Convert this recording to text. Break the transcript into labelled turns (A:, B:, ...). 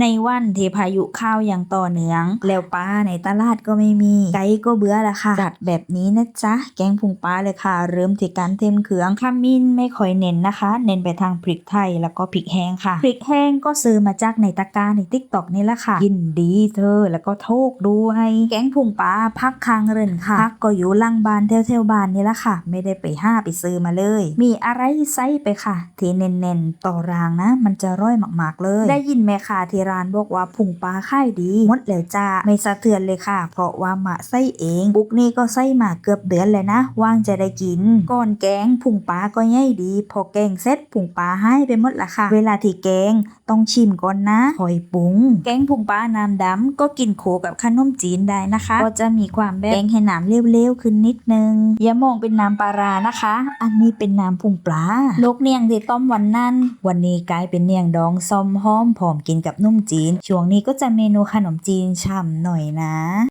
A: ในวันทีพายุเข้าอย่างต่อเนื่อง แล้วปลาในตลาดก็ไม่มี ไก่ก็เบื่อละค่ะ จัดแบบนี้นะจ๊ะ แกงพุงปลาเลยค่ะ เริ่มที่การเทมเครื่องขมิ้นไม่ค่อยเน้นนะคะ เน้นไปทางพริกไทยแล้วก็พริกแห้งค่ะ พริกแห้งก็ซื้อมาจากในตะกร้าในติ๊กต็อกนี่แหละค่ะกินดีเธอแล้วก็โทกด้วย แกงพุงปลาพักคางเรินค่ะ พักก็อยู่ล่างบานเทวเทวบานนี่แหละค่ะ ไม่ได้ไปห้าไปซื้อมาเลย มีอะไรใส่ไปค่ะ ที่เน้นๆต่อรางนะ มันจะร่อยมากๆเลย ได้ยินแม่ค้าที่ร้านบอกว่าพุงปลาค่ายดีมดแล้วจ้าไม่สะเทือนเลยค่ะ เพราะว่ามาไส้เอง บุกนี่ก็ไส้มาเกือบเดือนเลยนะ ว่างจะได้กิน ก่อนแกงพุงปลาก็ย่ายดี พอแกงเสร็จพุงปลาให้ไปหมดละค่ะ เวลาที่แกงต้องชิมก่อนนะคอยปรุง แกงพุงปลาน้ำดำก็กินโขกับขนมจีนได้นะคะ ก็จะมีความแบบแกงให้น้ำเร็วๆขึ้นนิดนึงอย่ามองเป็นน้ำปลาร้านะคะ อันนี้เป็นน้ำพุงปลาลูกเนียงที่ต้มวันนั้น วันนี้กลายเป็นเนียงดองซอมหอมผอมกินกับนุ่นุ่มจีน ช่วงนี้ก็จะเมนูขนมจีนฉ่ำหน่อยนะ